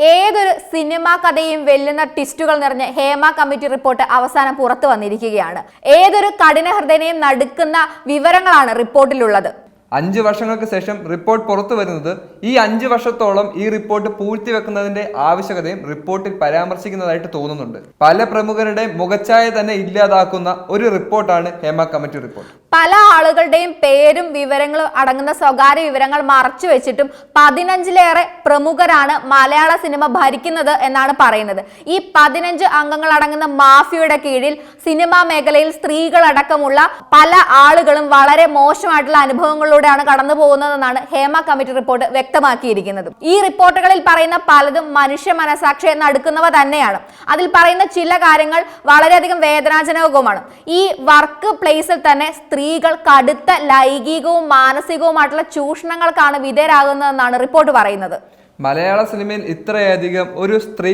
ഏതൊരു സിനിമാ കഥയും വെല്ലുന്ന ട്വിസ്റ്റുകൾ നിറഞ്ഞ ഹേമ കമ്മിറ്റി റിപ്പോർട്ട് അവസാനം പുറത്തു വന്നിരിക്കുകയാണ്. ഏതൊരു കഠിന ഹൃദയനെയും നടുക്കുന്ന വിവരങ്ങളാണ് റിപ്പോർട്ടിലുള്ളത്. അഞ്ച് വർഷങ്ങൾക്ക് ശേഷം റിപ്പോർട്ട് പുറത്തു വരുന്നത് ഈ അഞ്ച് വർഷത്തോളം ഈ റിപ്പോർട്ട് പൂഴ്ത്തിവെക്കുന്നതിന്റെ ആവശ്യകതയും റിപ്പോർട്ടിൽ പരാമർശിക്കുന്നതായിട്ട് തോന്നുന്നുണ്ട്. പല പ്രമുഖരുടെ മുഖച്ഛായ തന്നെ ഇല്ലാതാക്കുന്ന ഒരു റിപ്പോർട്ടാണ് ഹേമ കമ്മിറ്റി റിപ്പോർട്ട്. പല ആളുകളുടെയും പേരും വിവരങ്ങളും അടങ്ങുന്ന സ്വകാര്യ വിവരങ്ങൾ മറച്ചു വെച്ചിട്ടും പതിനഞ്ചിലേറെ പ്രമുഖരാണ് മലയാള സിനിമ ഭരിക്കുന്നത് എന്നാണ് പറയുന്നത്. ഈ പതിനഞ്ച് അംഗങ്ങൾ അടങ്ങുന്ന മാഫിയയുടെ കീഴിൽ സിനിമാ മേഖലയിൽ സ്ത്രീകളടക്കമുള്ള പല ആളുകളും വളരെ മോശമായിട്ടുള്ള അനുഭവങ്ങളിലൂടെയാണ് കടന്നു പോകുന്നതെന്നാണ് ഹേമ കമ്മിറ്റി റിപ്പോർട്ട് വ്യക്തമാക്കിയിരിക്കുന്നത്. ഈ റിപ്പോർട്ടുകളിൽ പറയുന്ന പലതും മനുഷ്യ മനസാക്ഷിയെ നടുക്കുന്നവ തന്നെയാണ്. അതിൽ പറയുന്ന ചില കാര്യങ്ങൾ വളരെയധികം വേദനാജനകവുമാണ്. ഈ വർക്ക് പ്ലേസിൽ തന്നെ സ്ത്രീകൾ കടുത്ത ലൈംഗികവും മാനസികവുമായിട്ടുള്ള ചൂഷണങ്ങൾക്കാണ് വിധേയരാകുന്നതെന്നാണ് റിപ്പോർട്ട് പറയുന്നത്. മലയാള സിനിമയിൽ ഇത്രയധികം ഒരു സ്ത്രീ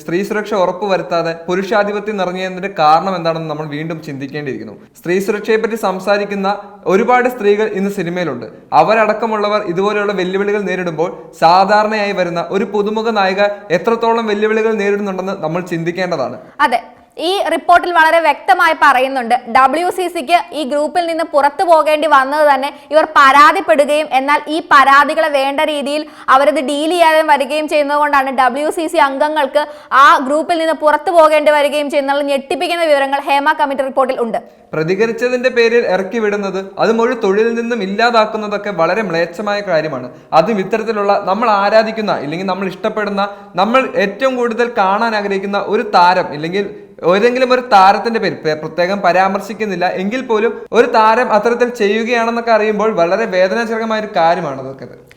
സ്ത്രീ സുരക്ഷ ഉറപ്പുവരുത്താതെ പുരുഷാധിപത്യം നിറഞ്ഞതിന്റെ കാരണം എന്താണെന്ന് നമ്മൾ വീണ്ടും ചിന്തിക്കേണ്ടിയിരിക്കുന്നു. സ്ത്രീ സുരക്ഷയെ പറ്റി സംസാരിക്കുന്ന ഒരുപാട് സ്ത്രീകൾ ഇന്ന് സിനിമയിലുണ്ട്. അവരടക്കമുള്ളവർ ഇതുപോലെയുള്ള വെല്ലുവിളികൾ നേരിടുമ്പോൾ സാധാരണയായി വരുന്ന ഒരു പുതുമുഖ നായിക എത്രത്തോളം വെല്ലുവിളികൾ നേരിടുന്നുണ്ടെന്ന് നമ്മൾ ചിന്തിക്കേണ്ടതാണ്. അതെ ഈ റിപ്പോർട്ടിൽ വളരെ വ്യക്തമായി പറയുന്നുണ്ട്. ഡബ്ല്യു സി സിക്ക് ഈ ഗ്രൂപ്പിൽ നിന്ന് പുറത്തു പോകേണ്ടി വന്നത് തന്നെ ഇവർ പരാതിപ്പെടുകയും എന്നാൽ ഈ പരാതികളെ വേണ്ട രീതിയിൽ അവരത് ഡീൽ ചെയ്യാതെ വരികയും ചെയ്യുന്നതുകൊണ്ടാണ് ഡബ്ല്യു സി സി അംഗങ്ങൾക്ക് ആ ഗ്രൂപ്പിൽ നിന്ന് പുറത്തു പോകേണ്ടി വരികയും ചെയ്യുന്ന ഞെട്ടിപ്പിക്കുന്ന വിവരങ്ങൾ ഹേമ കമ്മിറ്റി റിപ്പോർട്ടിൽ ഉണ്ട്. പ്രതികരിച്ചതിന്റെ പേരിൽ ഇറക്കി വിടുന്നത് അതും ഒരു തൊഴിലിൽ നിന്നും ഇല്ലാതാക്കുന്നതൊക്കെ വളരെ മ്ലേച്ഛമായ കാര്യമാണ്. അതും ഇത്തരത്തിലുള്ള നമ്മൾ ആരാധിക്കുന്ന ഇല്ലെങ്കിൽ നമ്മൾ ഇഷ്ടപ്പെടുന്ന നമ്മൾ ഏറ്റവും കൂടുതൽ കാണാൻ ആഗ്രഹിക്കുന്ന ഒരു താരം ഇല്ലെങ്കിൽ ഏതെങ്കിലും ഒരു താരത്തിന്റെ പേര് പ്ര- പ്രത്യേകം പരാമർശിക്കുന്നില്ല. എങ്കിൽ പോലും ഒരു താരം അത്തരത്തിൽ ചെയ്യുകയാണെന്നൊക്കെ അറിയുമ്പോൾ വളരെ വേദനാജനകമായ ഒരു കാര്യമാണ് അതൊക്കെ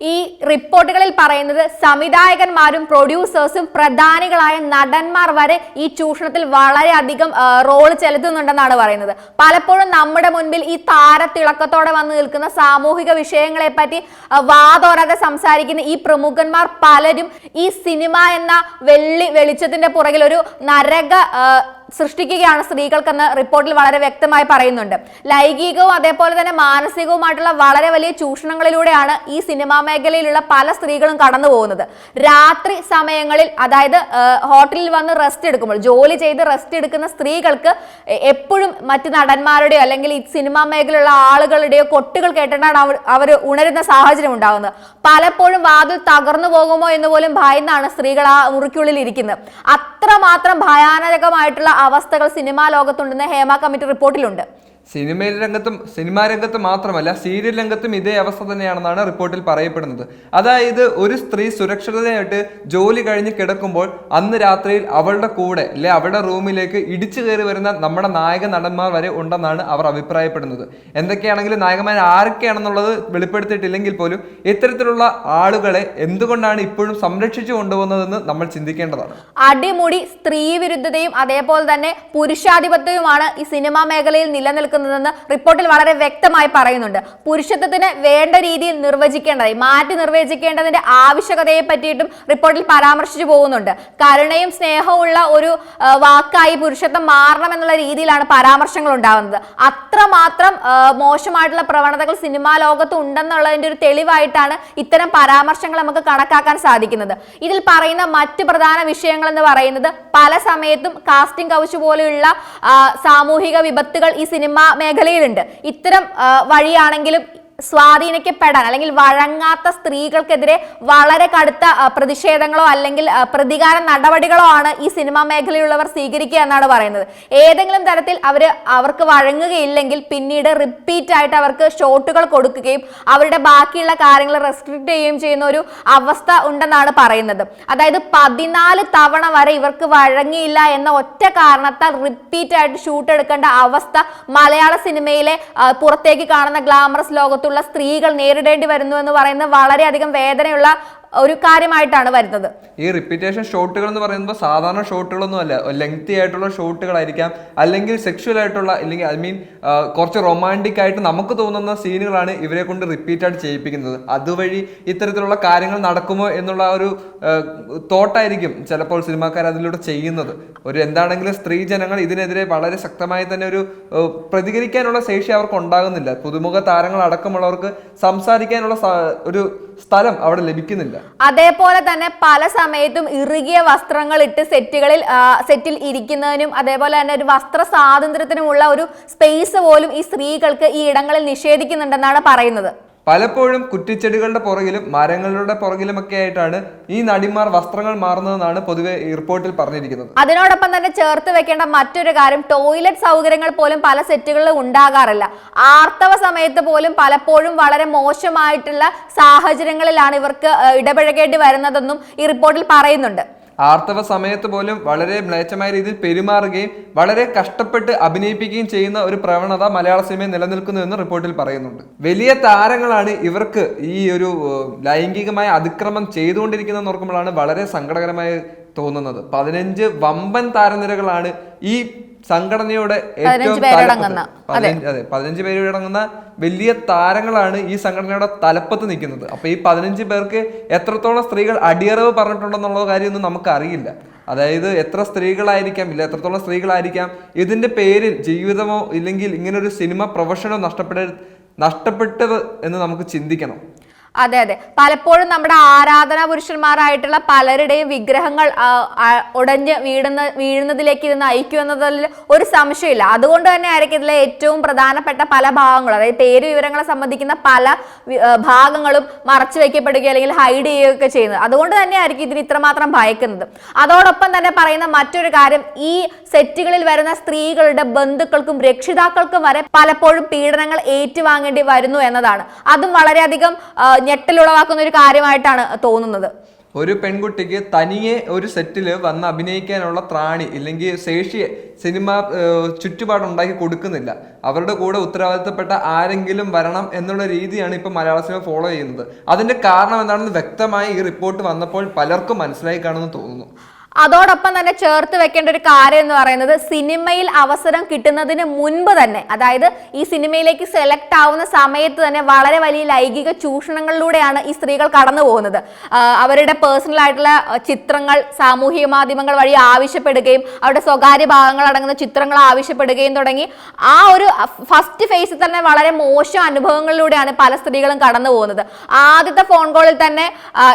ഈ റിപ്പോർട്ടുകളിൽ പറയുന്നത് സംവിധായകന്മാരും പ്രൊഡ്യൂസേഴ്സും പ്രധാനികളായ നടന്മാർ വരെ ഈ ചൂഷണത്തിൽ വളരെയധികം റോൾ ചെലുത്തുന്നുണ്ടെന്നാണ് പറയുന്നത്. പലപ്പോഴും നമ്മുടെ മുൻപിൽ ഈ താരത്തിളക്കത്തോടെ വന്നു നിൽക്കുന്ന സാമൂഹിക വിഷയങ്ങളെ പറ്റി വാതോരാതെ സംസാരിക്കുന്ന ഈ പ്രമുഖന്മാർ പലരും ഈ സിനിമ എന്ന വെള്ളി വെളിച്ചത്തിന്റെ പുറകിൽ ഒരു നരക സൃഷ്ടിക്കുകയാണ് സ്ത്രീകൾക്കെന്ന് റിപ്പോർട്ടിൽ വളരെ വ്യക്തമായി പറയുന്നുണ്ട്. ലൈംഗികവും അതേപോലെ തന്നെ മാനസികവുമായിട്ടുള്ള വളരെ വലിയ ചൂഷണങ്ങളിലൂടെയാണ് ഈ സിനിമാ മേഖലയിലുള്ള പല സ്ത്രീകളും കടന്നു പോകുന്നത്. രാത്രി സമയങ്ങളിൽ അതായത് ഹോട്ടലിൽ വന്ന് റെസ്റ്റ് എടുക്കുമ്പോൾ ജോലി ചെയ്ത് റെസ്റ്റ് എടുക്കുന്ന സ്ത്രീകൾക്ക് എപ്പോഴും മറ്റ് നടന്മാരുടെയോ അല്ലെങ്കിൽ ഈ സിനിമാ മേഖലയിലുള്ള ആളുകളുടെയോ കൊട്ടുകൾ കേട്ടിട്ടാണ് അവർ അവർ ഉണരുന്ന സാഹചര്യം ഉണ്ടാകുന്നത് പലപ്പോഴും വാതിൽ തകർന്നു പോകുമോ എന്ന് പോലും ഭയന്നാണ് സ്ത്രീകൾ ആ മുറിക്കുള്ളിൽ ഇരിക്കുന്നത്. അത്രമാത്രം ഭയാനകമായിട്ടുള്ള അവസ്ഥകൾ സിനിമാ ലോകത്തുണ്ടെന്ന് ഹേമ കമ്മിറ്റി റിപ്പോർട്ടിലുണ്ട്. സിനിമയിൽ രംഗത്തും സിനിമാ രംഗത്ത് മാത്രമല്ല സീരിയൽ രംഗത്തും ഇതേ അവസ്ഥ തന്നെയാണെന്നാണ് റിപ്പോർട്ടിൽ പറയപ്പെടുന്നത്. അതായത് ഒരു സ്ത്രീ സുരക്ഷിതയായിട്ട് ജോലി കഴിഞ്ഞ് കിടക്കുമ്പോൾ അന്ന് രാത്രിയിൽ അവളുടെ കൂടെ അല്ലെ അവളുടെ റൂമിലേക്ക് ഇടിച്ചു കയറി വരുന്ന നമ്മുടെ നായക നടന്മാർ വരെ ഉണ്ടെന്നാണ് അവർ അഭിപ്രായപ്പെടുന്നത്. എന്തൊക്കെയാണെങ്കിലും നായകന്മാർ ആരൊക്കെയാണെന്നുള്ളത് വെളിപ്പെടുത്തിയിട്ടില്ലെങ്കിൽ പോലും ഇത്തരത്തിലുള്ള ആളുകളെ എന്തുകൊണ്ടാണ് ഇപ്പോഴും സംരക്ഷിച്ചു കൊണ്ടുപോകുന്നതെന്ന് നമ്മൾ ചിന്തിക്കേണ്ടതാണ്. അടിമുടി സ്ത്രീ വിരുദ്ധതയും അതേപോലെ തന്നെ പുരുഷാധിപത്യവുമാണ് ഈ സിനിമാ മേഖലയിൽ നിലനിൽക്കുന്നതെന്ന് റിപ്പോർട്ടിൽ വളരെ വ്യക്തമായി പറയുന്നുണ്ട്. പുരുഷത്വത്തിന് വേണ്ട രീതിയിൽ നിർവചിക്കേണ്ടതായി മാറ്റി നിർവചിക്കേണ്ടതിന്റെ ആവശ്യകതയെ പറ്റിയിട്ടും റിപ്പോർട്ടിൽ പരാമർശിച്ചു പോകുന്നുണ്ട്. കരുണയും സ്നേഹവും ഉള്ള ഒരു വാക്കായി പുരുഷത്വം മാറണം എന്നുള്ള രീതിയിലാണ് പരാമർശങ്ങൾ ഉണ്ടാകുന്നത്. അത്രമാത്രം മോശമായിട്ടുള്ള പ്രവണതകൾ സിനിമാ ലോകത്ത് ഉണ്ടെന്നുള്ളതിന്റെ ഒരു തെളിവായിട്ടാണ് ഇത്തരം പരാമർശങ്ങൾ നമുക്ക് കണക്കാക്കാൻ സാധിക്കുന്നത്. ഇതിൽ പറയുന്ന മറ്റ് പ്രധാന വിഷയങ്ങൾ എന്ന് പറയുന്നത് പല സമയത്തും കാസ്റ്റിംഗ് കൗച്ച് പോലെയുള്ള സാമൂഹിക വിപത്തുകൾ ഈ സിനിമ മേഖലയിലുണ്ട്. ഇത്തരം വഴിയാണെങ്കിലും സ്വാധീനിക്കപ്പെടാൻ അല്ലെങ്കിൽ വഴങ്ങാത്ത സ്ത്രീകൾക്കെതിരെ വളരെ കടുത്ത പ്രതിഷേധങ്ങളോ അല്ലെങ്കിൽ പ്രതികാര നടപടികളോ ആണ് ഈ സിനിമാ മേഖലയിലുള്ളവർ സ്വീകരിക്കുക എന്നാണ് പറയുന്നത്. ഏതെങ്കിലും തരത്തിൽ അവർ അവർക്ക് വഴങ്ങുകയില്ലെങ്കിൽ പിന്നീട് റിപ്പീറ്റ് ആയിട്ട് അവർക്ക് ഷോട്ടുകൾ കൊടുക്കുകയും അവരുടെ ബാക്കിയുള്ള കാര്യങ്ങൾ റെസ്ട്രിക്ട് ചെയ്യുകയും ചെയ്യുന്ന ഒരു അവസ്ഥ ഉണ്ടെന്നാണ് പറയുന്നത്. അതായത് പതിനാല് തവണ വരെ ഇവർക്ക് വഴങ്ങിയില്ല എന്ന ഒറ്റ കാരണത്താൽ റിപ്പീറ്റ് ആയിട്ട് ഷൂട്ട് എടുക്കേണ്ട അവസ്ഥ മലയാള സിനിമയിലെ പുറത്തേക്ക് കാണുന്ന ഗ്ലാമറസ് ലോകത്തുള്ള സ്ത്രീകൾ നേരിടേണ്ടി വരുന്നു എന്ന് പറയുന്നത് വളരെയധികം വേദനയുള്ള ഒരു കാര്യമായിട്ടാണ് വരുന്നത്. ഈ റിപ്പീറ്റേഷൻ ഷോട്ടുകൾ എന്ന് പറയുമ്പോൾ സാധാരണ ഷോട്ടുകളൊന്നും അല്ല. ലെങ്തി ആയിട്ടുള്ള ഷോട്ടുകളായിരിക്കാം അല്ലെങ്കിൽ സെക്ഷുവൽ ആയിട്ടുള്ള അല്ലെങ്കിൽ ഐ മീൻ കുറച്ച് റൊമാന്റിക് ആയിട്ട് നമുക്ക് തോന്നുന്ന സീനുകളാണ് ഇവരെ കൊണ്ട് റിപ്പീറ്റ് ആയിട്ട് ചെയ്യിപ്പിക്കുന്നത്. അതുവഴി ഇത്തരത്തിലുള്ള കാര്യങ്ങൾ നടക്കുമോ എന്നുള്ള ഒരു തോട്ടായിരിക്കും ചിലപ്പോൾ സിനിമാക്കാർ അതിലൂടെ ചെയ്യുന്നത്. ഒരു എന്താണെങ്കിലും സ്ത്രീ ജനങ്ങൾ ഇതിനെതിരെ വളരെ ശക്തമായി തന്നെ ഒരു പ്രതികരിക്കാനുള്ള ശേഷി അവർക്ക് ഉണ്ടാകുന്നില്ല. പുതുമുഖ താരങ്ങൾ അടക്കമുള്ളവർക്ക് സംസാരിക്കാനുള്ള ഒരു സ്ഥലം അവിടെ ലഭിക്കുന്നില്ല. അതേപോലെ തന്നെ പല സമയത്തും ഇറുകിയ വസ്ത്രങ്ങൾ ഇട്ട് സെറ്റുകളിൽ സെറ്റിൽ ഇരിക്കുന്നതിനും അതേപോലെ തന്നെ ഒരു വസ്ത്ര സ്വാതന്ത്ര്യത്തിനുമുള്ള ഒരു സ്പേസ് പോലും ഈ സ്ത്രീകൾക്ക് ഈ ഇടങ്ങളിൽ നിഷേധിക്കുന്നുണ്ടെന്നാണ് പറയുന്നത്. പലപ്പോഴും കുറ്റിച്ചെടികളുടെ പുറകിലും മരങ്ങളുടെ പുറകിലുമൊക്കെ ആയിട്ടാണ് ഈ നടിമാർ വസ്ത്രങ്ങൾ മാറുന്നതെന്നാണ് പൊതുവെ റിപ്പോർട്ടിൽ പറഞ്ഞിരിക്കുന്നത്. അതിനോടൊപ്പം തന്നെ ചേർത്ത് വെക്കേണ്ട മറ്റൊരു കാര്യം ടോയ്ലറ്റ് സൗകര്യങ്ങൾ പോലും പല സെറ്റുകളിലും ഉണ്ടാകാറില്ല. ആർത്തവ സമയത്ത് പോലും പലപ്പോഴും വളരെ മോശമായിട്ടുള്ള സാഹചര്യങ്ങളിലാണ് ഇവർക്ക് ഇടപഴകേണ്ടി വരുന്നതെന്നും ഈ റിപ്പോർട്ടിൽ പറയുന്നുണ്ട്. ആർത്തവ സമയത്ത് പോലും വളരെ മ്ലേച്ഛമായ രീതിയിൽ പെരുമാറുകയും വളരെ കഷ്ടപ്പെട്ട് അഭിനയിപ്പിക്കുകയും ചെയ്യുന്ന ഒരു പ്രവണത മലയാള സിനിമയിൽ നിലനിൽക്കുന്നു എന്ന് റിപ്പോർട്ടിൽ പറയുന്നുണ്ട്. വലിയ താരങ്ങളാണ് ഇവർക്ക് ഈ ഒരു ലൈംഗികമായ അതിക്രമം ചെയ്തുകൊണ്ടിരിക്കുന്നത് ഓർക്കുമ്പോഴാണ് വളരെ സങ്കടകരമായി തോന്നുന്നത്. പതിനഞ്ച് വമ്പൻ താരനിരകളാണ് ഈ സംഘടനയുടെ ഏറ്റവും അതെ. പതിനഞ്ച് പേരടങ്ങുന്ന വലിയ താരങ്ങളാണ് ഈ സംഘടനയുടെ തലപ്പത്ത് നിൽക്കുന്നത്. അപ്പൊ ഈ പതിനഞ്ച് പേർക്ക് എത്രത്തോളം സ്ത്രീകൾ അടിയറവ് പറഞ്ഞിട്ടുണ്ടെന്നുള്ള കാര്യമൊന്നും നമുക്ക് അറിയില്ല അതായത് എത്ര സ്ത്രീകളായിരിക്കാം ഇല്ല എത്രത്തോളം സ്ത്രീകളായിരിക്കാം ഇതിന്റെ പേരിൽ ജീവിതമോ ഇല്ലെങ്കിൽ ഇങ്ങനെ ഒരു സിനിമ പ്രൊഫഷനോ നഷ്ടപ്പെട നഷ്ടപ്പെട്ടത് എന്ന് നമുക്ക് ചിന്തിക്കണം. അതെ അതെ. പലപ്പോഴും നമ്മുടെ ആരാധനാ പുരുഷന്മാരായിട്ടുള്ള പലരുടെയും വിഗ്രഹങ്ങൾ ഉടഞ്ഞ് വീഴുന്ന വീഴുന്നതിലേക്ക് ഇത് നയിക്കൂ എന്നതിൽ ഒരു സംശയമില്ല. അതുകൊണ്ട് തന്നെ ആയിരിക്കും ഇതിലെ ഏറ്റവും പ്രധാനപ്പെട്ട പല ഭാഗങ്ങളും അതായത് പേര് വിവരങ്ങളെ സംബന്ധിക്കുന്ന പല ഭാഗങ്ങളും മറച്ചു വയ്ക്കപ്പെടുകയോ അല്ലെങ്കിൽ ഹൈഡ് ചെയ്യുകയൊക്കെ ചെയ്യുന്നത്. അതുകൊണ്ട് തന്നെ ആയിരിക്കും ഇതിന് ഇത്രമാത്രം ഭയക്കുന്നത്. അതോടൊപ്പം തന്നെ പറയുന്ന മറ്റൊരു കാര്യം ഈ സെറ്റുകളിൽ വരുന്ന സ്ത്രീകളുടെ ബന്ധുക്കൾക്കും രക്ഷിതാക്കൾക്കും വരെ പലപ്പോഴും പീഡനങ്ങൾ ഏറ്റുവാങ്ങേണ്ടി വരുന്നു എന്നതാണ്. അതും വളരെയധികം ഞെട്ടലുളവാക്കുന്ന ഒരു കാര്യമായിട്ടാണ് തോന്നുന്നത്. ഒരു പെൺകുട്ടിക്ക് തനിയെ ഒരു സെറ്റിൽ വന്ന് അഭിനയിക്കാനുള്ള ത്രാണി ഇല്ലെങ്കിൽ ശേഷിയെ സിനിമ ചുറ്റുപാടുണ്ടാക്കി കൊടുക്കുന്നില്ല. അവരുടെ കൂടെ ഉത്തരവാദിത്തപ്പെട്ട ആരെങ്കിലും വരണം എന്നുള്ള രീതിയാണ് ഇപ്പൊ മലയാള സിനിമ ഫോളോ ചെയ്യുന്നത്. അതിന്റെ കാരണം എന്താണെന്ന് വ്യക്തമായി ഈ റിപ്പോർട്ട് വന്നപ്പോൾ പലർക്കും മനസ്സിലായി കാണുമെന്ന് തോന്നുന്നു. അതോടൊപ്പം തന്നെ ചേർത്ത് വെക്കേണ്ട ഒരു കാര്യം എന്ന് പറയുന്നത് സിനിമയിൽ അവസരം കിട്ടുന്നതിന് മുൻപ് തന്നെ അതായത് ഈ സിനിമയിലേക്ക് സെലക്ട് ആവുന്ന സമയത്ത് തന്നെ വളരെ വലിയ ലൈംഗിക ചൂഷണങ്ങളിലൂടെയാണ് ഈ സ്ത്രീകൾ കടന്നു പോകുന്നത്. അവരുടെ പേഴ്സണൽ ആയിട്ടുള്ള ചിത്രങ്ങൾ സാമൂഹിക മാധ്യമങ്ങൾ വഴി ആവശ്യപ്പെടുകയും അവരുടെ സ്വകാര്യ ഭാഗങ്ങൾ അടങ്ങുന്ന ചിത്രങ്ങൾ ആവശ്യപ്പെടുകയും തുടങ്ങി. ആ ഒരു ഫസ്റ്റ് ഫേസിൽ തന്നെ വളരെ മോശം അനുഭവങ്ങളിലൂടെയാണ് പല സ്ത്രീകളും കടന്നു പോകുന്നത്. ആദ്യത്തെ ഫോൺ കോളിൽ തന്നെ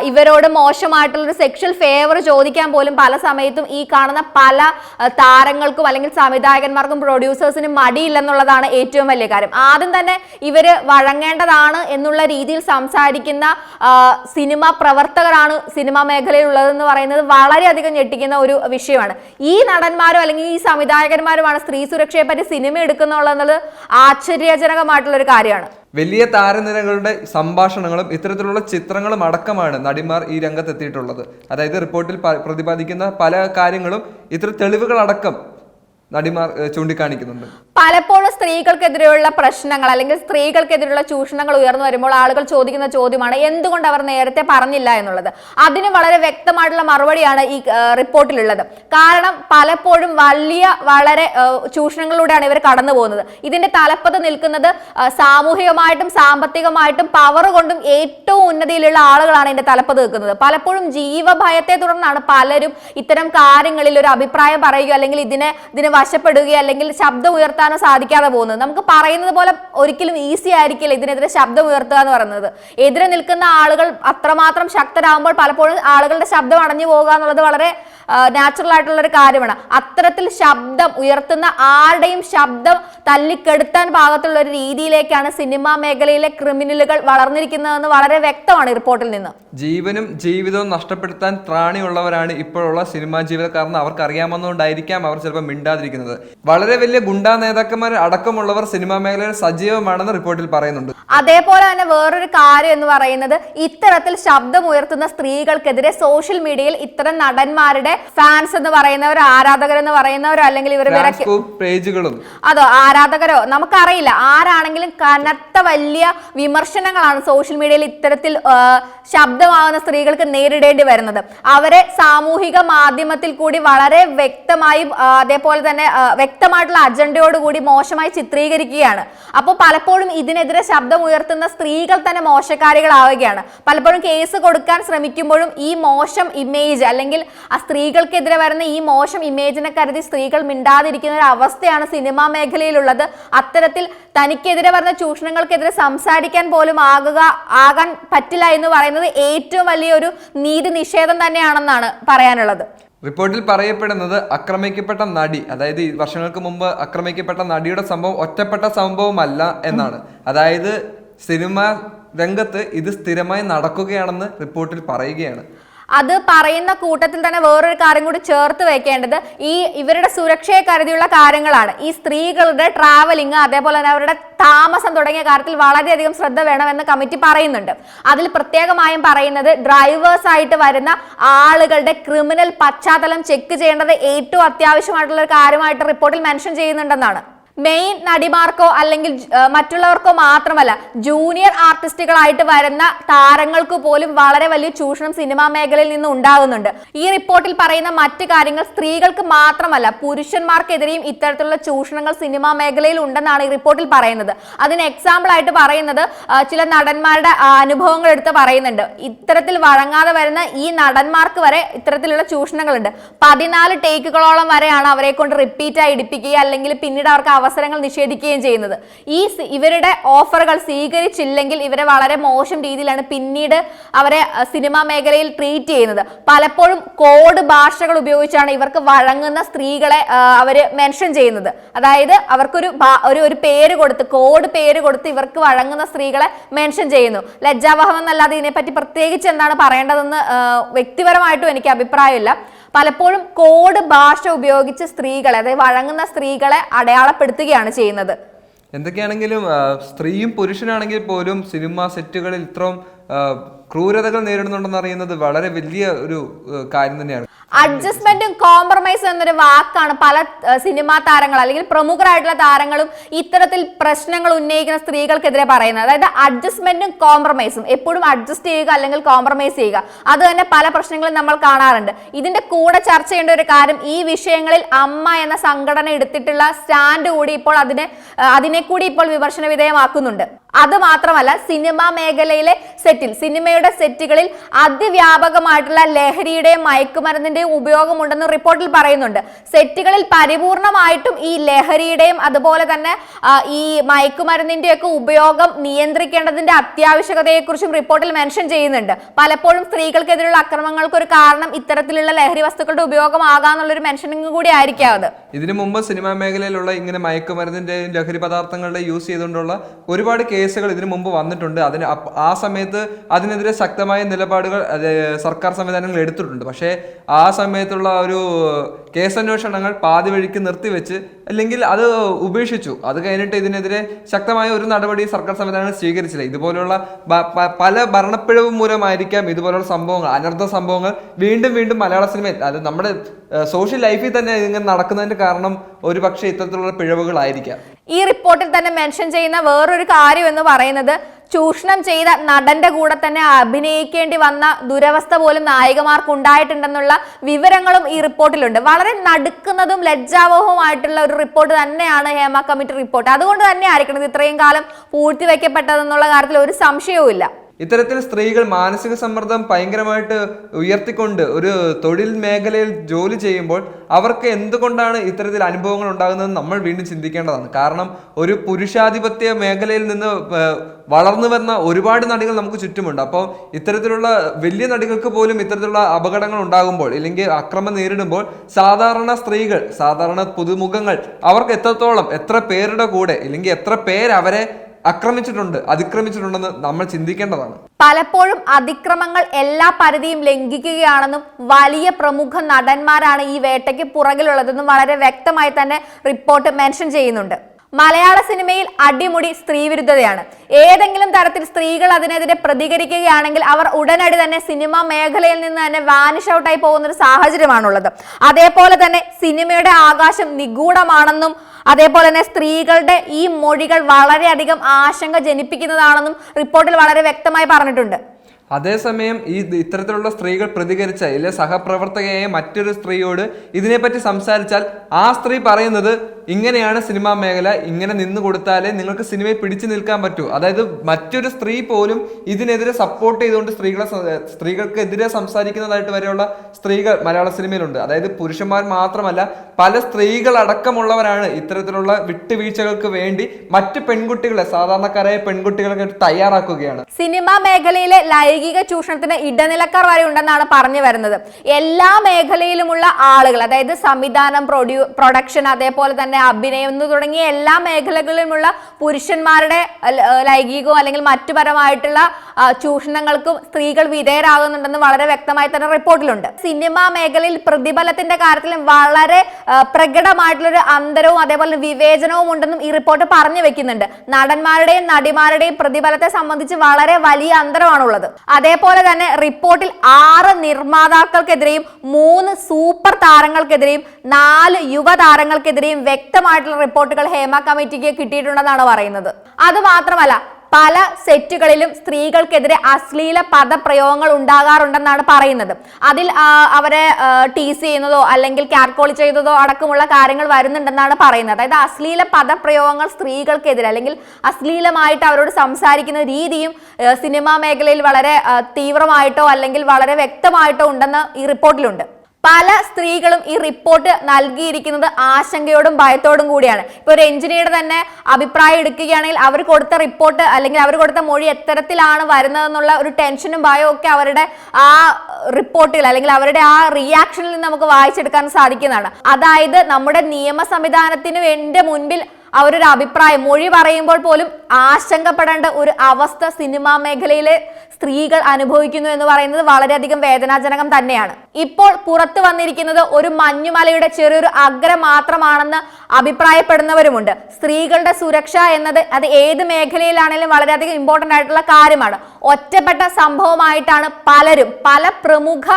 ഇവരോട് മോശമായിട്ടുള്ള ഒരു സെക്ഷൽ ഫേവർ ചോദിക്കാൻ പോലും പല സമയത്തും ഈ കാണുന്ന പല താരങ്ങൾക്കും അല്ലെങ്കിൽ സംവിധായകന്മാർക്കും പ്രൊഡ്യൂസേഴ്സിനും മടിയില്ലെന്നുള്ളതാണ് ഏറ്റവും വലിയ കാര്യം. ആദ്യം തന്നെ ഇവർ വഴങ്ങേണ്ടതാണ് എന്നുള്ള രീതിയിൽ സംസാരിക്കുന്ന സിനിമ പ്രവർത്തകരാണ് സിനിമാ മേഖലയിലുള്ളതെന്ന് പറയുന്നത് വളരെയധികം ഞെട്ടിക്കുന്ന ഒരു വിഷയമാണ്. ഈ നടന്മാരോ അല്ലെങ്കിൽ ഈ സംവിധായകന്മാരുമാണ് സ്ത്രീ സുരക്ഷയെ പറ്റി സിനിമ എടുക്കുന്നുള്ളത് ആശ്ചര്യജനകമായിട്ടുള്ള ഒരു കാര്യമാണ്. വലിയ താരനിരകളുടെ സംഭാഷണങ്ങളും ഇത്തരത്തിലുള്ള ചിത്രങ്ങളും അടക്കമാണ് നടിമാർ ഈ രംഗത്തെത്തിയിട്ടുള്ളത്. അതായത് റിപ്പോർട്ടിൽ പ്രതിപാദിക്കുന്ന പല കാര്യങ്ങളും ഇത്തരം തെളിവുകളടക്കം നടിമാർ ചൂണ്ടിക്കാണിക്കുന്നുണ്ട്. പലപ്പോഴും സ്ത്രീകൾക്കെതിരെയുള്ള പ്രശ്നങ്ങൾ അല്ലെങ്കിൽ സ്ത്രീകൾക്കെതിരെയുള്ള ചൂഷണങ്ങൾ ഉയർന്നു വരുമ്പോൾ ആളുകൾ ചോദിക്കുന്ന ചോദ്യമാണ് എന്തുകൊണ്ട് അവർ നേരത്തെ പറഞ്ഞില്ല എന്നുള്ളത്? അതിന് വളരെ വ്യക്തമായിട്ടുള്ള മറുപടിയാണ് ഈ റിപ്പോർട്ടിലുള്ളത്. കാരണം പലപ്പോഴും വലിയ വളരെ ചൂഷണങ്ങളിലൂടെയാണ് ഇവർ കടന്നു പോകുന്നത്. ഇതിന്റെ തലപ്പത്ത് നിൽക്കുന്നത് സാമൂഹികമായിട്ടും സാമ്പത്തികമായിട്ടും പവർ കൊണ്ടും ഏറ്റവും ഉന്നതിയിലുള്ള ആളുകളാണ് ഇതിന്റെ തലപ്പത്ത് നിൽക്കുന്നത്. പലപ്പോഴും ജീവഭയത്തെ തുടർന്നാണ് പലരും ഇത്തരം കാര്യങ്ങളിൽ ഒരു അഭിപ്രായം പറയുകയോ അല്ലെങ്കിൽ ഇതിനെ ഇതിന് വശപ്പെടുകയോ അല്ലെങ്കിൽ ശബ്ദം ഉയർത്താനോ സാധിക്കാതെ പോകുന്നത്. നമുക്ക് പറയുന്നത് പോലെ ഒരിക്കലും ഈസി ആയിരിക്കില്ല ഇതിനെതിരെ ശബ്ദം ഉയർത്തുക എന്ന് പറയുന്നത്. എതിരെ നിൽക്കുന്ന ആളുകൾ അത്രമാത്രം ശക്തരാകുമ്പോൾ പലപ്പോഴും ആളുകളുടെ ശബ്ദം അടഞ്ഞു പോകുക എന്നുള്ളത് വളരെ നാച്ചുറൽ ആയിട്ടുള്ള ഒരു കാര്യമാണ്. അത്തരത്തിൽ ശബ്ദം ഉയർത്തുന്ന ആരുടെയും ശബ്ദം തല്ലിക്കെടുത്താൻ പാകത്തുള്ള ഒരു രീതിയിലേക്കാണ് സിനിമാ മേഖലയിലെ ക്രിമിനലുകൾ വളർന്നിരിക്കുന്നതെന്ന് വളരെ വ്യക്തമാണ് റിപ്പോർട്ടിൽ നിന്ന്. ജീവനും ജീവിതവും നഷ്ടപ്പെടുത്താൻ ത്രാണിയുള്ളവരാണ് ഇപ്പോഴുള്ള സിനിമാ ജീവിതക്കാരെന്ന് അവർക്ക് അറിയാമെന്നുകൊണ്ടായിരിക്കാം അവർ ചിലപ്പോൾ മിണ്ടാതിരിക്കുന്നത് വളരെ വലിയ ഗുണ്ടാ നേതാക്കന്മാർ അടക്കമുള്ളവർ സിനിമാ മേഖലയിൽ സജീവമാണെന്ന് റിപ്പോർട്ടിൽ പറയുന്നുണ്ട്. അതേപോലെ തന്നെ വേറൊരു കാര്യം എന്ന് പറയുന്നത് ഇത്തരത്തിൽ ശബ്ദമുയർത്തുന്ന സ്ത്രീകൾക്കെതിരെ സോഷ്യൽ മീഡിയയിൽ ഇത്തരം നടന്മാരുടെ ഫാൻസ് എന്ന് പറയുന്നവർ ആരാധകർ എന്ന് പറയുന്നവരോ അല്ലെങ്കിൽ ഫേസ്ബുക്ക് പേജുകളും. അതോ ആരാധകരോ നമുക്കറിയില്ല. ആരാണെങ്കിലും കനത്ത വലിയ വിമർശനങ്ങളാണ് സോഷ്യൽ മീഡിയയിൽ ഇത്തരത്തിൽ ശബ്ദമാവുന്ന ശബ്ദമാകുന്ന സ്ത്രീകൾക്ക് നേരിടേണ്ടി വരുന്നത്. അവരെ സാമൂഹിക മാധ്യമത്തിൽ കൂടി വളരെ വ്യക്തമായും അതേപോലെ തന്നെ ആ, വ്യക്തമായിട്ടുള്ള അജണ്ടയോടുകൂടി മോശമായി ചിത്രീകരിക്കുകയാണ്. അപ്പോൾ പലപ്പോഴും ഇതിനെതിരെ ശബ്ദം ഉയർത്തുന്ന സ്ത്രീകൾ തന്നെ മോശക്കാരികളാവുകയാണ്. പലപ്പോഴും കേസ് കൊടുക്കാൻ ശ്രമിക്കുമ്പോഴും ഈ മോശം ഇമേജ് അല്ലെങ്കിൽ ആ സ്ത്രീകൾക്കെതിരെ വരുന്ന ഈ മോശം ഇമേജിനെ കരുതി സ്ത്രീകൾ മിണ്ടാതിരിക്കുന്ന ഒരു അവസ്ഥയാണ് സിനിമാ മേഖലയിലുള്ളത്. അത്തരത്തിൽ തനിക്കെതിരെ വരുന്ന ചൂഷണങ്ങൾക്കെതിരെ സംസാരിക്കാൻ പോലും ആകുക ആകാൻ പറ്റില്ല എന്ന് പറയുന്നത് ഏറ്റവും വലിയൊരു നീതി നിഷേധം തന്നെയാണെന്നാണ് പറയാനുള്ളത്. റിപ്പോർട്ടിൽ പറയപ്പെടുന്നത് ആക്രമിക്കപ്പെട്ട നടി അതായത് വർഷങ്ങൾക്ക് മുമ്പ് ആക്രമിക്കപ്പെട്ട നടിയുടെ സംഭവം ഒറ്റപ്പെട്ട സംഭവമല്ല എന്നാണ്. അതായത് സിനിമ രംഗത്ത് ഇത് സ്ഥിരമായി നടക്കുകയാണെന്ന് റിപ്പോർട്ടിൽ പറയുകയാണ്. അത് പറയുന്ന കൂട്ടത്തിൽ തന്നെ വേറൊരു കാര്യം കൂടി ചേർത്ത് വെക്കേണ്ടത് ഈ ഇവരുടെ സുരക്ഷയെ കരുതിയുള്ള കാര്യങ്ങളാണ്. ഈ സ്ത്രീകളുടെ ട്രാവലിംഗ് അതേപോലെ തന്നെ അവരുടെ താമസം തുടങ്ങിയ കാര്യത്തിൽ വളരെയധികം ശ്രദ്ധ വേണമെന്ന് കമ്മിറ്റി പറയുന്നുണ്ട്. അതിൽ പ്രത്യേകമായും പറയുന്നത് ഡ്രൈവേഴ്സ് ആയിട്ട് വരുന്ന ആളുകളുടെ ക്രിമിനൽ പശ്ചാത്തലം ചെക്ക് ചെയ്യേണ്ടത് ഏറ്റവും അത്യാവശ്യമായിട്ടുള്ള ഒരു കാര്യമായിട്ട് റിപ്പോർട്ടിൽ മെൻഷൻ ചെയ്യുന്നുണ്ടെന്നാണ്. മെയിൻ നടിമാർക്കോ അല്ലെങ്കിൽ മറ്റുള്ളവർക്കോ മാത്രമല്ല ജൂനിയർ ആർട്ടിസ്റ്റുകളായിട്ട് വരുന്ന താരങ്ങൾക്ക് പോലും വളരെ വലിയ ചൂഷണം സിനിമാ മേഖലയിൽ നിന്ന് ഉണ്ടാകുന്നുണ്ട്. ഈ റിപ്പോർട്ടിൽ പറയുന്ന മറ്റു കാര്യങ്ങൾ സ്ത്രീകൾക്ക് മാത്രമല്ല പുരുഷന്മാർക്കെതിരെയും ഇത്തരത്തിലുള്ള ചൂഷണങ്ങൾ സിനിമാ മേഖലയിൽ ഉണ്ടെന്നാണ് ഈ റിപ്പോർട്ടിൽ പറയുന്നത്. അതിന് എക്സാമ്പിൾ ആയിട്ട് പറയുന്നത് ചില നടന്മാരുടെ അനുഭവങ്ങൾ എടുത്ത് പറയുന്നുണ്ട്. ഇത്തരത്തിൽ വഴങ്ങാതെ വരുന്ന ഈ നടന്മാർക്ക് വരെ ഇത്തരത്തിലുള്ള ചൂഷണങ്ങളുണ്ട്. പതിനാല് ടേക്കുകളോളം വരെയാണ് അവരെ കൊണ്ട് റിപ്പീറ്റ് ആയി ഇടിപ്പിക്കുകയും അല്ലെങ്കിൽ പിന്നീട് അവർക്ക് അവസരങ്ങൾ നിഷേധിക്കുകയും ചെയ്യുന്നത്. ഈ ഇവരുടെ ഓഫറുകൾ സ്വീകരിച്ചില്ലെങ്കിൽ ഇവരെ വളരെ മോശം രീതിയിലാണ് പിന്നീട് അവരെ സിനിമാ മേഖലയിൽ ട്രീറ്റ് ചെയ്യുന്നത്. പലപ്പോഴും കോഡ് ഭാഷകൾ ഉപയോഗിച്ചാണ് ഇവർക്ക് വഴങ്ങുന്ന സ്ത്രീകളെ അവർ മെൻഷൻ ചെയ്യുന്നത്. അതായത് അവർക്കൊരു ഒരു ഒരു പേര് കൊടുത്ത് കോഡ് പേര് കൊടുത്ത് ഇവർക്ക് വഴങ്ങുന്ന സ്ത്രീകളെ മെൻഷൻ ചെയ്യുന്നു. ലജ്ജാവഹം എന്നല്ലാതെ ഇതിനെപ്പറ്റി പ്രത്യേകിച്ച് എന്താണ് പറയേണ്ടതെന്ന് വ്യക്തിപരമായിട്ടും എനിക്ക് അഭിപ്രായമില്ല. പലപ്പോഴും കോഡ് ഭാഷ ഉപയോഗിച്ച് സ്ത്രീകളെ അതായത് വഴങ്ങുന്ന സ്ത്രീകളെ അടയാളപ്പെടുത്തുകയാണ് ചെയ്യുന്നത്. എന്തൊക്കെയാണെങ്കിലും സ്ത്രീയും പുരുഷനാണെങ്കിൽ പോലും സിനിമ സെറ്റുകളിൽ ഇത്രയും ക്രൂരതകൾ നേരിടുന്നുണ്ടെന്ന് അറിയുന്നത് വളരെ വലിയ ഒരു കാര്യം തന്നെയാണ്. അഡ്ജസ്റ്റ്മെന്റും കോംപ്രമൈസും എന്നൊരു വാക്കാണ് പല സിനിമാ താരങ്ങൾ അല്ലെങ്കിൽ പ്രമുഖരായിട്ടുള്ള താരങ്ങളും ഇത്തരത്തിൽ പ്രശ്നങ്ങൾ ഉന്നയിക്കുന്ന സ്ത്രീകൾക്കെതിരെ പറയുന്നത്. അതായത് അഡ്ജസ്റ്റ്മെന്റും കോംപ്രമൈസും എപ്പോഴും അഡ്ജസ്റ്റ് ചെയ്യുക അല്ലെങ്കിൽ കോംപ്രമൈസ് ചെയ്യുക. അത് തന്നെ പല പ്രശ്നങ്ങളും നമ്മൾ കാണാറുണ്ട്. ഇതിന്റെ കൂടെ ചർച്ച ചെയ്യേണ്ട ഒരു കാര്യം ഈ വിഷയങ്ങളിൽ അമ്മ എന്ന സംഘടന എടുത്തിട്ടുള്ള സ്റ്റാൻഡ് കൂടി ഇപ്പോൾ അതിനെ അതിനെ കൂടി ഇപ്പോൾ വിമർശന വിധേയമാക്കുന്നുണ്ട്. അത് മാത്രമല്ല സിനിമാ മേഖലയിലെ സെറ്റിൽ സിനിമയുടെ സെറ്റുകളിൽ അതിവ്യാപകമായിട്ടുള്ള ലഹരിയുടെയും മയക്കുമരുന്നിന്റെയും ഉപയോഗമുണ്ടെന്ന് റിപ്പോർട്ടിൽ പറയുന്നുണ്ട്. സെറ്റുകളിൽ പരിപൂർണമായിട്ടും ഈ ലഹരിയുടെയും അതുപോലെ തന്നെ ഈ മയക്കുമരുന്നിന്റെയൊക്കെ ഉപയോഗം നിയന്ത്രിക്കേണ്ടതിന്റെ അത്യാവശ്യകതയെക്കുറിച്ചും റിപ്പോർട്ടിൽ മെൻഷൻ ചെയ്യുന്നുണ്ട്. പലപ്പോഴും സ്ത്രീകൾക്കെതിരെയുള്ള അക്രമങ്ങൾക്ക് ഒരു കാരണം ഇത്തരത്തിലുള്ള ലഹരി വസ്തുക്കളുടെ ഉപയോഗം ആകാന്നുള്ളൊരു മെൻഷനിങ് കൂടി ആയിരിക്കാം അത്. ഇതിനു മുമ്പ് സിനിമാ മേഖലയിലുള്ള ഇങ്ങനെ മയക്കുമരുന്നിന്റെയും ലഹരി പദാർത്ഥങ്ങളുടെ യൂസ് ചെയ്തുകൊണ്ടുള്ള ഒരുപാട് കേസുകൾ ഇതിനു മുമ്പ് വന്നിട്ടുണ്ട്. അതിന് ആ സമയത്ത് അതിനെതിരെ ശക്തമായ നിലപാടുകൾ സർക്കാർ സംവിധാനങ്ങൾ എടുത്തിട്ടുണ്ട്. പക്ഷേ ആ സമയത്തുള്ള ഒരു കേസന്വേഷണങ്ങൾ പാതി വഴിക്ക് നിർത്തിവെച്ച് അല്ലെങ്കിൽ അത് ഉപേക്ഷിച്ചു. അത് കഴിഞ്ഞിട്ട് ഇതിനെതിരെ ശക്തമായ ഒരു നടപടി സർക്കാർ സംവിധാനങ്ങൾ സ്വീകരിച്ചില്ല. ഇതുപോലുള്ള പല ഭരണപ്പിഴവ് മൂലമായിരിക്കാം ഇതുപോലുള്ള സംഭവങ്ങൾ അനർത്ഥ സംഭവങ്ങൾ വീണ്ടും വീണ്ടും മലയാള സിനിമയിൽ അത് നമ്മുടെ സോഷ്യൽ ലൈഫിൽ തന്നെ ഇങ്ങനെ നടക്കുന്നതിന്റെ കാരണം ഒരു പക്ഷേ ഇത്തരത്തിലുള്ള പിഴവുകളായിരിക്കാം. ഈ റിപ്പോർട്ടിൽ തന്നെ മെൻഷൻ ചെയ്യുന്ന വേറൊരു കാര്യം എന്ന് പറയുന്നത് ചൂഷണം ചെയ്ത നടന്റെ കൂടെ തന്നെ അഭിനയിക്കേണ്ടി വന്ന ദുരവസ്ഥ പോലും നായികമാർക്ക് ഉണ്ടായിട്ടുണ്ടെന്നുള്ള വിവരങ്ങളും ഈ റിപ്പോർട്ടിലുണ്ട്. വളരെ നടുക്കുന്നതും ലജ്ജാവഹവുമായിട്ടുള്ള ഒരു റിപ്പോർട്ട് തന്നെയാണ് ഹേമ കമ്മിറ്റി റിപ്പോർട്ട്. അതുകൊണ്ട് തന്നെ ആയിരിക്കണം ഇത്രയും കാലം പൂഴ്ത്തിവെക്കപ്പെട്ടതെന്നുള്ള കാര്യത്തിൽ ഒരു സംശയവുമില്ല. ഇത്തരത്തിൽ സ്ത്രീകൾ മാനസിക സമ്മർദ്ദം ഭയങ്കരമായിട്ട് ഉയർത്തിക്കൊണ്ട് ഒരു തൊഴിൽ മേഖലയിൽ ജോലി ചെയ്യുമ്പോൾ അവർക്ക് എന്തുകൊണ്ടാണ് ഇത്തരത്തിൽ അനുഭവങ്ങൾ ഉണ്ടാകുന്നതെന്ന് നമ്മൾ വീണ്ടും ചിന്തിക്കേണ്ടതാണ്. കാരണം ഒരു പുരുഷാധിപത്യ മേഖലയിൽ നിന്ന് വളർന്നു വരുന്ന ഒരുപാട് നടികൾ നമുക്ക് ചുറ്റുമുണ്ട്. അപ്പോൾ ഇത്തരത്തിലുള്ള വലിയ നടികൾക്ക് പോലും ഇത്തരത്തിലുള്ള അപകടങ്ങൾ ഉണ്ടാകുമ്പോൾ ഇല്ലെങ്കിൽ അക്രമം നേരിടുമ്പോൾ സാധാരണ സ്ത്രീകൾ സാധാരണ പുതുമുഖങ്ങൾ അവർക്ക് എത്രത്തോളം എത്ര പേരുടെ കൂടെ ഇല്ലെങ്കിൽ എത്ര പേര് അവരെ ആക്രമിച്ചിട്ടുണ്ട് അതിക്രമിച്ചിട്ടുണ്ടെന്ന് നമ്മൾ ചിന്തിക്കേണ്ടതാണ്. പലപ്പോഴും അതിക്രമങ്ങൾ എല്ലാ പരിധിയും ലംഘിക്കുകയാണെന്നും വലിയ പ്രമുഖ നടന്മാരാണ് ഈ വേട്ടയ്ക്ക് പുറകിലുള്ളതെന്നും വളരെ വ്യക്തമായി തന്നെ റിപ്പോർട്ട് മെൻഷൻ ചെയ്യുന്നുണ്ട്. മലയാള സിനിമയിൽ അടിമുടി സ്ത്രീവിരുദ്ധതയാണ്. ഏതെങ്കിലും തരത്തിൽ സ്ത്രീകൾ അതിനെതിരെ പ്രതികരിക്കുകയാണെങ്കിൽ അവർ ഉടനടി തന്നെ സിനിമാ മേഖലയിൽ നിന്ന് തന്നെ വാനിഷ് ഔട്ടായി പോകുന്ന ഒരു സാഹചര്യമാണുള്ളത്. അതേപോലെ തന്നെ സിനിമയുടെ ആകാശം നിഗൂഢമാണെന്നും അതേപോലെ തന്നെ സ്ത്രീകളുടെ ഈ മൊഴികൾ വളരെയധികം ആശങ്ക ജനിപ്പിക്കുന്നതാണെന്നും റിപ്പോർട്ടിൽ വളരെ വ്യക്തമായി പറഞ്ഞിട്ടുണ്ട്. അതേസമയം ഈ ഇത്തരത്തിലുള്ള സ്ത്രീകൾ പ്രതികരിച്ച ഇല്ലെ സഹപ്രവർത്തകയായ മറ്റൊരു സ്ത്രീയോട് ഇതിനെപ്പറ്റി സംസാരിച്ചാൽ ആ സ്ത്രീ പറയുന്നത് ഇങ്ങനെയാണ് സിനിമാ മേഖല. ഇങ്ങനെ നിന്ന് കൊടുത്താലേ നിങ്ങൾക്ക് സിനിമയെ പിടിച്ചു നിൽക്കാൻ പറ്റൂ. അതായത് മറ്റൊരു സ്ത്രീ പോലും ഇതിനെതിരെ സപ്പോർട്ട് ചെയ്തുകൊണ്ട് സ്ത്രീകളെ സ്ത്രീകൾക്കെതിരെ സംസാരിക്കുന്നതായിട്ട് വരെയുള്ള സ്ത്രീകൾ മലയാള സിനിമയിലുണ്ട്. അതായത് പുരുഷന്മാർ മാത്രമല്ല പല സ്ത്രീകൾ അടക്കമുള്ളവരാണ് ഇത്തരത്തിലുള്ള വിട്ടുവീഴ്ചകൾക്ക് വേണ്ടി മറ്റ് പെൺകുട്ടികളെ സാധാരണക്കാരായ പെൺകുട്ടികളെ തയ്യാറാക്കുകയാണ്. സിനിമാ മേഖലയിലെ ലൈംഗിക ചൂഷണത്തിന് ഇടനിലക്കാർ വരെ ഉണ്ടെന്നാണ് പറഞ്ഞു വരുന്നത്. എല്ലാ മേഖലയിലുമുള്ള ആളുകൾ അതായത് സംവിധാനം പ്രൊഡ്യൂ പ്രൊഡക്ഷൻ അതേപോലെ തന്നെ അഭിനയം എന്ന് തുടങ്ങിയ എല്ലാ മേഖലകളിലുമുള്ള പുരുഷന്മാരുടെ ലൈംഗികവും അല്ലെങ്കിൽ മറ്റു പരമായിട്ടുള്ള ചൂഷണങ്ങൾക്കും സ്ത്രീകൾ വിധേയരാകുന്നുണ്ടെന്ന് വളരെ വ്യക്തമായി തന്നെ റിപ്പോർട്ടിലുണ്ട്. സിനിമാ മേഖലയിൽ പ്രതിഫലത്തിന്റെ കാര്യത്തിൽ വളരെ പ്രകടമായിട്ടുള്ളൊരു അന്തരവും അതേപോലെ വിവേചനവും ഉണ്ടെന്നും ഈ റിപ്പോർട്ട് പറഞ്ഞു വെക്കുന്നുണ്ട്. നടന്മാരുടെയും നടിമാരുടെയും പ്രതിഫലത്തെ സംബന്ധിച്ച് വളരെ വലിയ അന്തരമാണുള്ളത്. അതേപോലെ തന്നെ റിപ്പോർട്ടിൽ ആറ് നിർമ്മാതാക്കൾക്കെതിരെയും മൂന്ന് സൂപ്പർ താരങ്ങൾക്കെതിരെയും നാല് യുവതാരങ്ങൾക്കെതിരെയും വ്യക്തമായിട്ടുള്ള റിപ്പോർട്ടുകൾ ഹേമ കമ്മിറ്റിക്ക് കിട്ടിയിട്ടുണ്ടെന്നാണ് പറയുന്നത്. അത് മാത്രമല്ല പല സെറ്റുകളിലും സ്ത്രീകൾക്കെതിരെ അശ്ലീല പദപ്രയോഗങ്ങൾ ഉണ്ടാകാറുണ്ടെന്നാണ് പറയുന്നത്. അതിൽ അവരെ ടീസ് ചെയ്യുന്നതോ അല്ലെങ്കിൽ കാറ്റ്കോൾ ചെയ്തതോ അടക്കമുള്ള കാര്യങ്ങൾ വരുന്നുണ്ടെന്നാണ് പറയുന്നത്. അതായത് അശ്ലീല പദപ്രയോഗങ്ങൾ സ്ത്രീകൾക്കെതിരെ അല്ലെങ്കിൽ അശ്ലീലമായിട്ട് അവരോട് സംസാരിക്കുന്ന രീതിയും സിനിമാ മേഖലയിൽ വളരെ തീവ്രമായിട്ടോ അല്ലെങ്കിൽ വളരെ വ്യക്തമായിട്ടോ ഉണ്ടെന്ന് ഈ റിപ്പോർട്ടിലുണ്ട്. പല സ്ത്രീകളും ഈ റിപ്പോർട്ട് നൽകിയിരിക്കുന്നത് ആശങ്കയോടും ഭയത്തോടും കൂടിയാണ്. ഇപ്പൊ ഒരു എഞ്ചിനീയർ തന്നെ അഭിപ്രായം എടുക്കുകയാണെങ്കിൽ അവർ കൊടുത്ത റിപ്പോർട്ട് അല്ലെങ്കിൽ അവർ കൊടുത്ത മൊഴി എത്തരത്തിലാണ് വരുന്നതെന്നുള്ള ഒരു ടെൻഷനും ഭയവും ഒക്കെ അവരുടെ ആ റിപ്പോർട്ടിൽ അല്ലെങ്കിൽ അവരുടെ ആ റിയാക്ഷനിൽ നിന്ന് നമുക്ക് വായിച്ചെടുക്കാൻ സാധിക്കുന്നതാണ്. അതായത് നമ്മുടെ നിയമ സംവിധാനത്തിന് വേണ്ടി മുൻപിൽ അവരൊരു അഭിപ്രായം മൊഴി പറയുമ്പോൾ പോലും ആശങ്കപ്പെടേണ്ട ഒരു അവസ്ഥ സിനിമാ മേഖലയിലെ സ്ത്രീകൾ അനുഭവിക്കുന്നു എന്ന് പറയുന്നത് വളരെയധികം വേദനാജനകം തന്നെയാണ്. ഇപ്പോൾ പുറത്തു വന്നിരിക്കുന്നത് ഒരു മഞ്ഞുമലയുടെ ചെറിയൊരു അഗ്രം മാത്രമാണെന്ന് അഭിപ്രായപ്പെടുന്നവരുമുണ്ട്. സ്ത്രീകളുടെ സുരക്ഷ എന്നത് അത് ഏത് മേഖലയിലാണെങ്കിലും വളരെയധികം ഇമ്പോർട്ടന്റ് ആയിട്ടുള്ള കാര്യമാണ്. ഒറ്റപ്പെട്ട സംഭവമായിട്ടാണ് പലരും പല പ്രമുഖ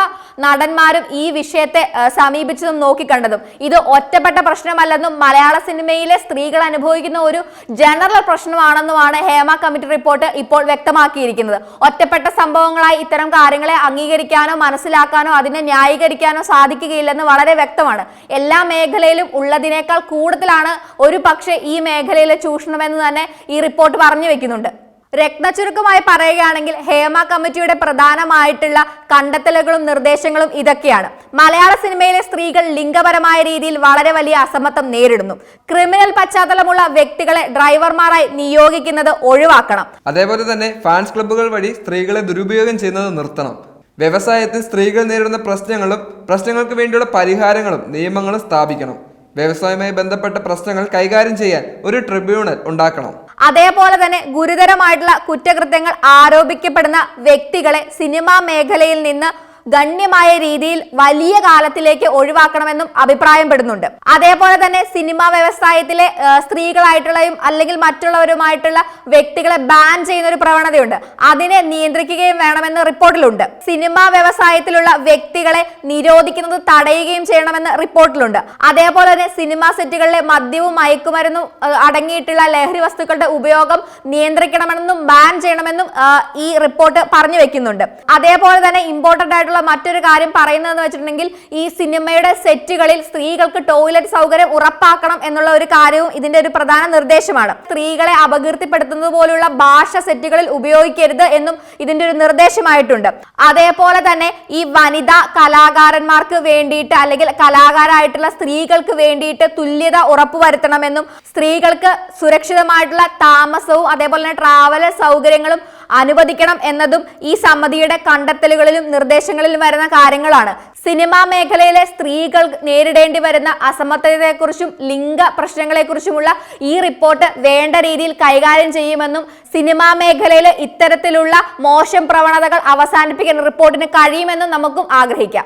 നടന്മാരും ഈ വിഷയത്തെ സമീപിച്ചതും നോക്കിക്കണ്ടതും. ഇത് ഒറ്റപ്പെട്ട പ്രശ്നമല്ലെന്നും മലയാള സിനിമയിലെ സ്ത്രീകൾ അനുഭവിക്കുന്ന ഒരു ജനറൽ പ്രശ്നമാണെന്നുമാണ് ഹേമ കമ്മിറ്റി റിപ്പോർട്ട് ഇപ്പോൾ വ്യക്തമാക്കിയിരിക്കുന്നത്. ഒറ്റപ്പെട്ട സംഭവങ്ങളായി ഇത്തരം കാര്യങ്ങളെ അംഗീകരിക്കാനോ മനസ്സിലാക്കാനോ അതിനെ ന്യായീകരിക്കാനോ സാധിക്കുകയില്ലെന്ന് വളരെ വ്യക്തമാണ്. എല്ലാ മേഖലയിലും ഉള്ളതിനേക്കാൾ കൂടുതലാണ് ഒരു പക്ഷേ ഈ മേഖലയിലെ ചൂഷണമെന്ന് തന്നെ ഈ റിപ്പോർട്ട് പറഞ്ഞു വെക്കുന്നുണ്ട്. രത്നചുരുക്കമായി പറയുകയാണെങ്കിൽ ഹേമ കമ്മിറ്റിയുടെ പ്രധാനമായിട്ടുള്ള കണ്ടെത്തലുകളും നിർദ്ദേശങ്ങളും ഇതൊക്കെയാണ്. മലയാള സിനിമയിലെ സ്ത്രീകൾ ലിംഗപരമായ രീതിയിൽ വളരെ വലിയ അസമത്വം നേരിടുന്നു. ക്രിമിനൽ പശ്ചാത്തലമുള്ള വ്യക്തികളെ ഡ്രൈവർമാരായി നിയോഗിക്കുന്നത് ഒഴിവാക്കണം. അതേപോലെ തന്നെ ഫാൻസ് ക്ലബ്ബുകൾ വഴി സ്ത്രീകളെ ദുരുപയോഗം ചെയ്യുന്നത് നിർത്തണം. വ്യവസായത്തിൽ സ്ത്രീകൾ നേരിടുന്ന പ്രശ്നങ്ങളും പ്രശ്നങ്ങൾക്ക് വേണ്ടിയുള്ള പരിഹാരങ്ങളും നിയമങ്ങളും സ്ഥാപിക്കണം. വ്യവസായവുമായി ബന്ധപ്പെട്ട പ്രശ്നങ്ങൾ കൈകാര്യം ചെയ്യാൻ ഒരു ട്രിബ്യൂണൽ ഉണ്ടാക്കണം. അതേപോലെ തന്നെ ഗുരുതരമായിട്ടുള്ള കുറ്റകൃത്യങ്ങൾ ആരോപിക്കപ്പെടുന്ന വ്യക്തികളെ സിനിമാ മേഖലയിൽ നിന്ന് ഗണ്യമായ രീതിയിൽ വലിയ കാലത്തിലേക്ക് ഒഴിവാക്കണമെന്നും അഭിപ്രായപ്പെടുന്നുണ്ട്. അതേപോലെ തന്നെ സിനിമാ വ്യവസായത്തിലെ സ്ത്രീകളായിട്ടുള്ളതും അല്ലെങ്കിൽ മറ്റുള്ളവരുമായിട്ടുള്ള വ്യക്തികളെ ബാൻ ചെയ്യുന്ന ഒരു പ്രവണതയുണ്ട്. അതിനെ നിയന്ത്രിക്കുകയും വേണമെന്ന് റിപ്പോർട്ടിലുണ്ട്. സിനിമാ വ്യവസായത്തിലുള്ള വ്യക്തികളെ നിരോധിക്കുന്നത് തടയുകയും ചെയ്യണമെന്ന് റിപ്പോർട്ടിലുണ്ട്. അതേപോലെ തന്നെ സിനിമാ സെറ്റുകളിലെ മദ്യവും മയക്കുമരുന്നും അടങ്ങിയിട്ടുള്ള ലഹരി വസ്തുക്കളുടെ ഉപയോഗം നിയന്ത്രിക്കണമെന്നും ബാൻ ചെയ്യണമെന്നും ഈ റിപ്പോർട്ട് പറഞ്ഞു വെക്കുന്നുണ്ട്. അതേപോലെ തന്നെ ഇമ്പോർട്ടന്റ് ആയിട്ടുള്ള മറ്റൊരു കാര്യം പറയുന്നതെന്ന് വെച്ചിട്ടുണ്ടെങ്കിൽ ഈ സിനിമയുടെ സെറ്റുകളിൽ സ്ത്രീകൾക്ക് ടോയ്ലറ്റ് സൗകര്യം ഉറപ്പാക്കണം എന്നുള്ള ഒരു കാര്യവും ഇതിന്റെ ഒരു പ്രധാന നിർദ്ദേശമാണ്. സ്ത്രീകളെ അപകീർത്തിപ്പെടുത്തുന്നത് പോലുള്ള ഭാഷ സെറ്റുകളിൽ ഉപയോഗിക്കരുത് എന്നും ഇതിന്റെ ഒരു നിർദ്ദേശമായിട്ടുണ്ട്. അതേപോലെ തന്നെ ഈ വനിതാ കലാകാരന്മാർക്ക് വേണ്ടിയിട്ട് അല്ലെങ്കിൽ കലാകാരായിട്ടുള്ള സ്ത്രീകൾക്ക് വേണ്ടിയിട്ട് തുല്യത ഉറപ്പുവരുത്തണമെന്നും സ്ത്രീകൾക്ക് സുരക്ഷിതമായിട്ടുള്ള താമസവും അതേപോലെ തന്നെ ട്രാവൽ സൗകര്യങ്ങളും അനുവദിക്കണം എന്നതും ഈ സമിതിയുടെ കണ്ടെത്തലുകളിലും നിർദ്ദേശങ്ങളിലും വരുന്ന കാര്യങ്ങളാണ്. സിനിമാ മേഖലയിലെ സ്ത്രീകൾ നേരിടേണ്ടി വരുന്ന അസമത്വത്തെക്കുറിച്ചും ലിംഗ പ്രശ്നങ്ങളെക്കുറിച്ചുമുള്ള ഈ റിപ്പോർട്ട് വേണ്ട രീതിയിൽ കൈകാര്യം ചെയ്യുമെന്നും സിനിമാ മേഖലയിൽ ഇത്തരത്തിലുള്ള മോശം പ്രവണതകൾ അവസാനിപ്പിക്കാൻ റിപ്പോർട്ടിന് കഴിയുമെന്നും നമുക്കും ആഗ്രഹിക്കാം.